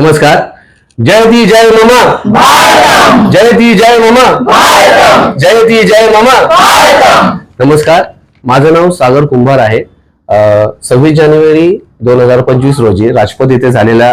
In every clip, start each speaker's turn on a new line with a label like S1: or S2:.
S1: नमस्कार. जय दी जय ममा. जय दी जय ममा. जय दी जय ममा. नमस्कार. माझं नाव सागर कुंभार आहे. सव्वीस जानेवारी दोन हजार पंचवीस रोजी राजपथ येथे झालेल्या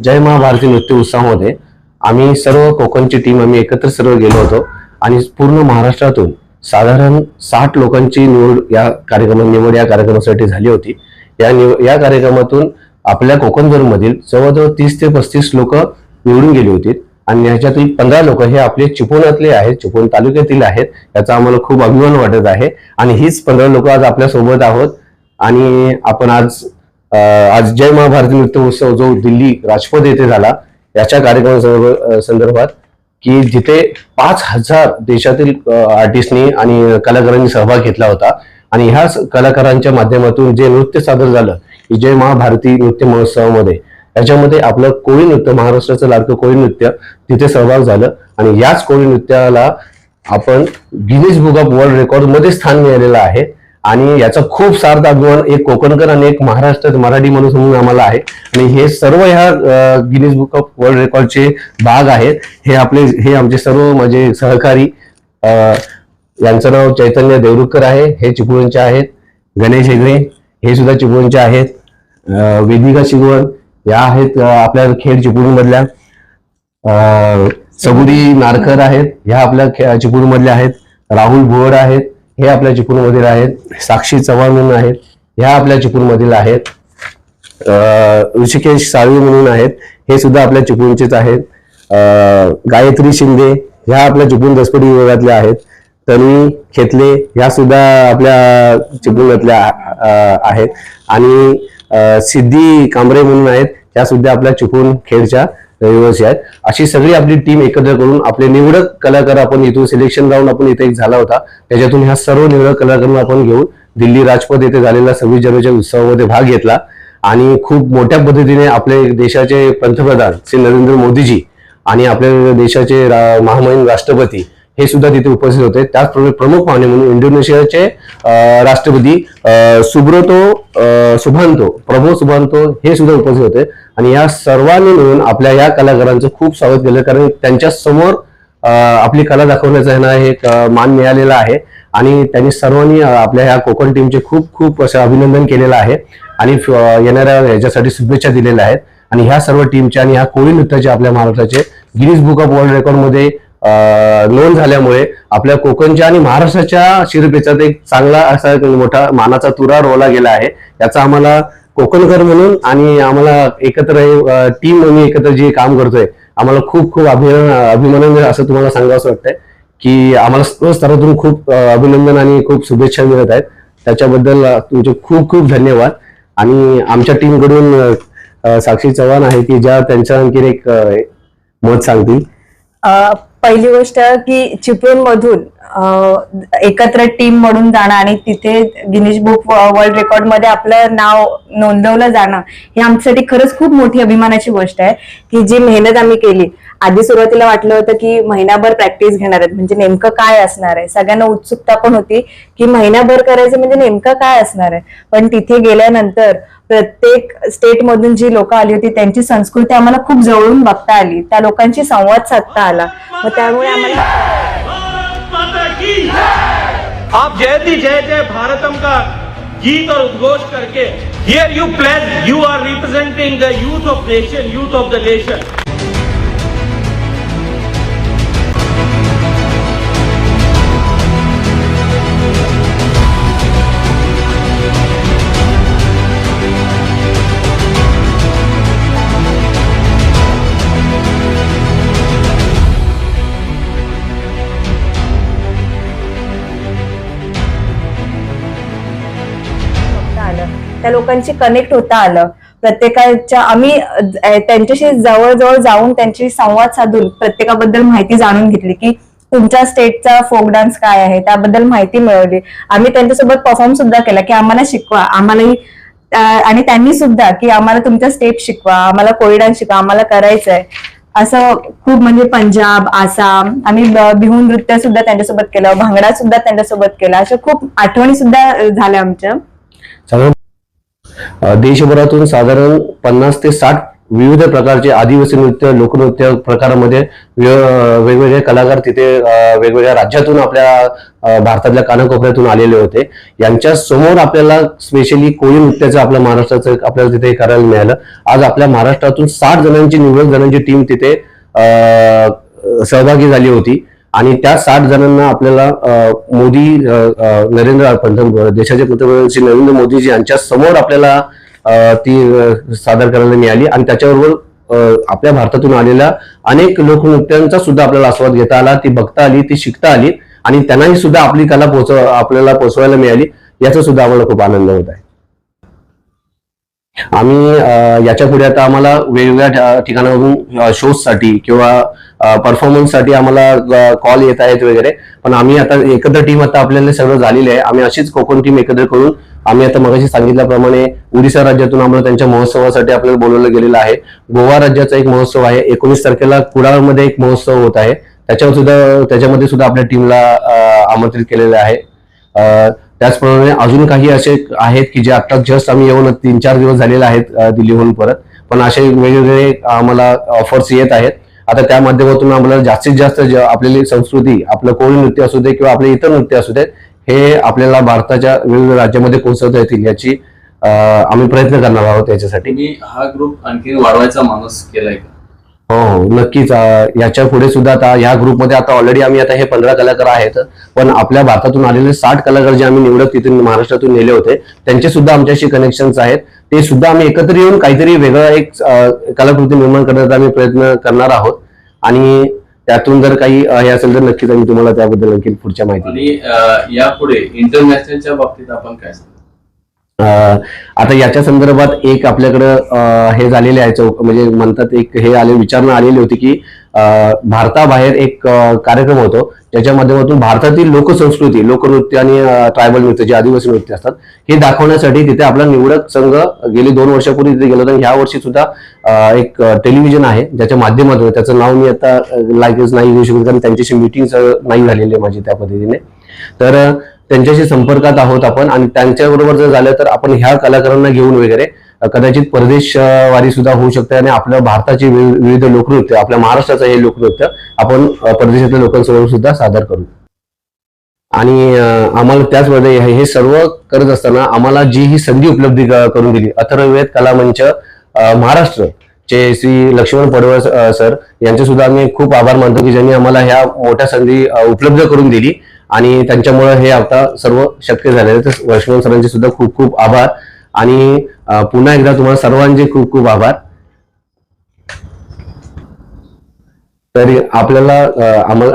S1: जय महाभारती नृत्य उत्सवामध्ये आम्ही सर्व कोकणची टीम आम्ही एकत्र सर्व गेलो होतो. आणि पूर्ण महाराष्ट्रातून साधारण साठ लोकांची निवड या कार्यक्रमा निवड या कार्यक्रमासाठी झाली होती. या निव या कार्यक्रमातून आपल्या कोकण मधील जवळजवळ तीस ते पस्तीस लोक निवडून गेली होती आणि ह्याच्यातील पंधरा लोक हे आपले चिपळूणातले आहेत चिपळूण तालुक्यातील आहेत याचा आम्हाला खूप अभिमान वाटत आहे. आणि हीच पंधरा लोक आज आपल्यासोबत आहोत. आणि आपण आज आज जय महाभारती नृत्य उत्सव जो दिल्ली राजपथ येथे झाला याच्या कार्यक्रमा संदर्भात की जिथे पाच हजार देशातील आर्टिस्टनी आणि कलाकारांनी सहभाग घेतला होता. आणि ह्याच कलाकारांच्या माध्यमातून जे नृत्य सादर झालं विजय महाभारती नृत्य महोत्सवामध्ये. याच्यामध्ये आपलं कोळी नृत्य महाराष्ट्राचं लाडकं कोळी नृत्य तिथे सहभाग झालं. आणि याच कोळी नृत्याला आपण गिनीज बुक ऑफ वर्ल्ड रेकॉर्डमध्ये स्थान मिळालेलं आहे. आणि याचा खूप सार्थ अभिमान एक कोकणकर आणि एक महाराष्ट्रात मराठी माणूस म्हणून आम्हाला आहे. आणि हे सर्व ह्या गिनीज बुक ऑफ वर्ल्ड रेकॉर्डचे भाग आहेत. हे आपले हे आमचे सर्व माझे सहकारी यांचं नाव चैतन्य देवरुखकर आहे. हे चिपळूणचे आहेत. गणेश हेगडे हे सुद्धा चिपळूणचे आहेत. वेदिका शिगवण या आहेत आपल्या खेड चिपळूण मधल्या सबुरी नारकर आहेत ह्या आपल्या खे- चिपळूण मधल्या आहेत. राहुल भुवड आहेत हे आपल्या चिपळूण मधील आहेत. साक्षी चव्हाण म्हणून आहेत ह्या आपल्या चिपळूण मधील आहेत. अं, ऋषिकेश साळवी म्हणून आहेत हे सुद्धा आपल्या चिपळूणचेच आहेत. गायत्री शिंदे ह्या आपल्या चिपळूण दसपडी विभागातल्या आहेत. तन्वी खेतले ह्या सुद्धा आपल्या चिपळूणातल्या आहेत. आणि सिद्धी कांबरे म्हणून आहेत. त्या सुद्धा आपल्या चिपळूण खेडच्या रहिवासी आहेत. अशी सगळी आपली टीम एकत्र करून आपले निवडक कलाकार आपण इथून सिलेक्शन राऊंड आपण इथे एक झाला होता. त्याच्यातून ह्या सर्व निवडक कलाकारांना आपण घेऊन दिल्ली राजपथ येथे झालेला सव्वीस जानेवारीच्या उत्सवामध्ये भाग घेतला. आणि खूप मोठ्या पद्धतीने आपले देशाचे पंतप्रधान श्री नरेंद्र मोदीजी आणि आपल्या देशाचे रा- महामहिम राष्ट्रपती हे सुद्धा तिथे उपस्थित होते. त्याचप्रमाणे प्रमुख पाहुणे म्हणून इंडोनेशियाचे राष्ट्रपती सुब्रोतो सुब्रतो सुभांतो प्रभो सुभांतो हे सुद्धा उपस्थित होते. आणि या सर्वांनी मिळून आपल्या या कलाकारांचं खूप स्वागत केलं. कारण त्यांच्यासमोर आपली कला दाखवण्याचा ह्यांना एक मान मिळालेला आहे. आणि त्यांनी सर्वांनी आपल्या ह्या कोकण टीमचे खूप खूप असं अभिनंदन केलेलं आहे. आणि येणाऱ्या ह्याच्यासाठी शुभेच्छा दिलेल्या आहेत. आणि ह्या सर्व टीमच्या आणि ह्या कोळी नृत्याचे आपल्या महाराष्ट्राचे गिनीज बुक ऑफ वर्ल्ड रेकॉर्डमध्ये नोंद झाल्यामुळे आपल्या कोकणच्या आणि महाराष्ट्राच्या शिरपेचात एक चांगला असा एक मोठा मानाचा तुरा रोवला गेला आहे. याचा आम्हाला कोकणकर म्हणून आणि आम्हाला एकत्र टीम म्हणून एकत्र जे काम करतोय आम्हाला खूप खूप अभिमान अभिमानाने असं तुम्हाला सांगावं वाटतंय की आम्हाला स्तरातून खूप अभिनंदन आणि खूप शुभेच्छा मिळत आहेत. त्याच्याबद्दल तुमचे खूप खूप धन्यवाद. आणि आमच्या टीमकडून साक्षी चव्हाण आहे की ज्या त्यांच्या आणखी एक मत सांगतील.
S2: पहिली गोष्ट की चिपळूण मधून एकत्र टीम म्हणून जाणं आणि तिथे गिनीज बुक वर्ल्ड रेकॉर्डमध्ये आपलं नाव नोंदवलं जाणं हे आमच्यासाठी खरंच खूप मोठी अभिमानाची गोष्ट आहे की जी मेहनत आम्ही केली. आधी सुरुवातीला वाटलं होतं की महिनाभर प्रॅक्टिस घेणार आहेत म्हणजे नेमकं काय असणार आहे? सगळ्यांना उत्सुकता पण होती की महिनाभर करायचं म्हणजे नेमकं काय असणार आहे? पण तिथे गेल्यानंतर प्रत्येक स्टेट मधून जी लोक आली होती त्यांची संस्कृती आम्हाला खूप जवळून बघता आली. त्या लोकांशी संवाद साधता आला. मग त्यामुळे आम्हाला
S3: आप जय! ती आप जयती जय जय भारतम का गीत और उद्घोष करके here you place you are representing the youth of nation youth of the nation
S2: त्या लोकांशी कनेक्ट होता आलं. प्रत्येकाच्या आम्ही त्यांच्याशी जवळजवळ जाऊन त्यांची संवाद साधून प्रत्येकाबद्दल माहिती जाणून घेतली की तुमच्या स्टेटचा फोक डान्स काय आहे त्याबद्दल माहिती मिळवली. आम्ही त्यांच्यासोबत परफॉर्म सुद्धा केला की आम्हाला शिकवा आम्हालाही आणि त्यांनी सुद्धा की आम्हाला तुमच्या स्टेप शिकवा आम्हाला कोळी डान्स शिकवा आम्हाला करायचंय. असं खूप म्हणजे पंजाब आसाम आम्ही बिहू नृत्य सुद्धा त्यांच्यासोबत केलं भांगडा सुद्धा त्यांच्यासोबत केला. अशा खूप आठवणी सुद्धा झाल्या आमच्या.
S1: देशभरातून साधारण पन्नास ते साठ विविध प्रकारचे आदिवासी नृत्य लोकनृत्य प्रकारामध्ये वेगवेगळे कलाकार तिथे वेगवेगळ्या राज्यातून आपल्या भारतातल्या कानाकोपऱ्यातून आलेले होते. यांच्या समोर आपल्याला स्पेशली कोळी नृत्याचं आपल्या महाराष्ट्राचं आपल्याला तिथे करायला मिळालं. आज आपल्या महाराष्ट्रातून साठ जणांची निवडक जणांची टीम तिथे सहभागी झाली होती. आणि त्या साठ जणांना आपल्याला मोदी नरेंद्र पंतप्रधान देशाचे पंतप्रधान श्री नरेंद्र मोदीजी यांच्या समोर आपल्याला ती सादर करायला मिळाली आणि त्याच्याबरोबर आपल्या भारतातून आलेल्या अनेक लोकनृत्यांचा सुद्धा आपल्याला आस्वाद घेता आला ती बघता आली ती शिकता आली आणि त्यांनाही सुद्धा आपली कला पोहोचव आपल्याला पोचवायला मिळाली याचा सुद्धा आम्हाला खूप आनंद होत आहे. आम्ही याच्यापुढे आता आम्हाला वेगवेगळ्या ठिकाणावरून शोजसाठी किंवा परफॉर्मन्ससाठी आम्हाला कॉल येत आहेत वगैरे. पण आम्ही आता एकत्र टीम आता आपल्याला सगळं झालेली आहे. आम्ही अशीच कोकण टीम एकत्र करून आम्ही आता मगाशी सांगितल्याप्रमाणे ओडिशा राज्यातून आम्हाला त्यांच्या महोत्सवासाठी आपल्याला बोलवलं गेलेलं आहे. गोवा राज्याचा एक महोत्सव आहे. एकोणीस तारखेला कुडाळमध्ये एक महोत्सव होत आहे. त्याच्यावर सुद्धा त्याच्यामध्ये सुद्धा आपल्या टीमला आमंत्रित केलेलं आहे. त्याचप्रमाणे अजून काही असे आहेत की जे आता जस्ट आम्ही येऊन तीन चार दिवस झालेले आहेत दिल्लीहून परत. पण असे वेगवेगळे आम्हाला ऑफर्स येत आहेत. आता त्या माध्यमातून आम्हाला जास्तीत जास्त आपलेली आपली संस्कृती आपलं कोळी नृत्य असू दे किंवा आपले इतर नृत्य असू दे हे आपल्याला भारताच्या वेगवेगळ्या राज्यामध्ये पोहोचवता येतील याची आम्ही प्रयत्न करणार आहोत याच्यासाठी.
S4: मी हा ग्रुप आणखी वाढवायचा माणूस केलाय का?
S1: हो हो. नक्कीच याच्यापुढे सुद्धा आता ह्या ग्रुपमध्ये आता ऑलरेडी आम्ही आता हे पंधरा कलाकार आहेत. पण आपल्या भारतातून आलेले साठ कलाकार जे आम्ही निवडक तिथून महाराष्ट्रातून नेले होते त्यांचे सुद्धा आमच्याशी कनेक्शन्स आहेत. ते सुद्धा आम्ही एकत्र येऊन काहीतरी वेगळं एक कलाकृती निर्माण करण्याचा आम्ही प्रयत्न करणार आहोत. आणि त्यातून जर काही हे असेल तर नक्कीच आम्ही तुम्हाला त्याबद्दल आणखी पुढच्या माहिती
S4: यापुढे इंटरनॅशनलच्या बाबतीत आपण काय
S1: आता याच्या संदर्भात एक आपल्याकडं हे झालेले आहे चौक म्हणजे म्हणतात एक हे आले विचारणा आलेली होती की भारताबाहेर एक कार्यक्रम होतो. ज्याच्या माध्यमातून भारतातील लोकसंस्कृती लोकनृत्य आणि ट्रायबल नृत्य जे आदिवासी नृत्य असतात हे दाखवण्यासाठी तिथे आपला निवडक संघ गेली दोन वर्षापूर्वी तिथे गेलो होता. ह्या वर्षी सुद्धा एक टेलिव्हिजन आहे ज्याच्या माध्यमातून त्याचं नाव मी आता लागेच नाही घेऊ शकत कारण त्यांच्याशी मिटिंग नाही झालेली आहे माझी त्या पद्धतीने. तर त्यांच्याशी संपर्कात आहोत आपण आणि त्यांच्याबरोबर जर झालं तर आपण ह्या कलाकारांना घेऊन वगैरे कदाचित परदेशवारी सुद्धा होऊ शकते आणि आपल्या भारताची विविध लोकनृत्य आपल्या महाराष्ट्राचं हे लोकनृत्य आपण परदेशातल्या लोकांसमोर सुद्धा सादर करू. आणि आम्हाला त्याचमध्ये हे हे सर्व करत असताना आम्हाला जी ही संधी उपलब्ध करून दिली अथर्ववेद कला मंच महाराष्ट्र चे श्री लक्ष्मण पडवळ सर यांचे सुद्धा आम्ही खूप आभार मानतो की ज्यांनी आम्हाला ह्या मोठ्या संधी उपलब्ध करून दिली. आणि त्यांच्यामुळे हे आता सर्व शक्य झालेलं आहे. तर वैष्णव सरांचे सुद्धा खूप खूप आभार. आणि पुन्हा एकदा तुम्हाला सर्वांचे खूप खूप आभार. तर आपल्याला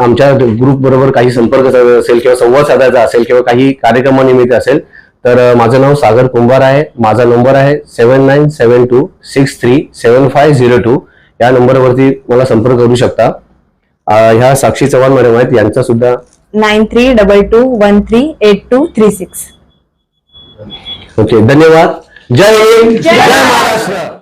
S1: आमच्या ग्रुप बरोबर काही संपर्क साधायचा असेल किंवा संवाद साधायचा असेल किंवा काही कार्यक्रमानिमित्त असेल तर माझं नाव सागर कुंभार आहे. माझा नंबर आहे seven nine seven two six three seven five zero two. या नंबरवरती मला संपर्क करू शकता. ह्या साक्षी चव्हाण मॅडम आहेत. यांचा सुद्धा
S2: nine three double two one three eight two three six.
S1: Okay धन्यवाद. जय हिंद. जय महाराष्ट्र.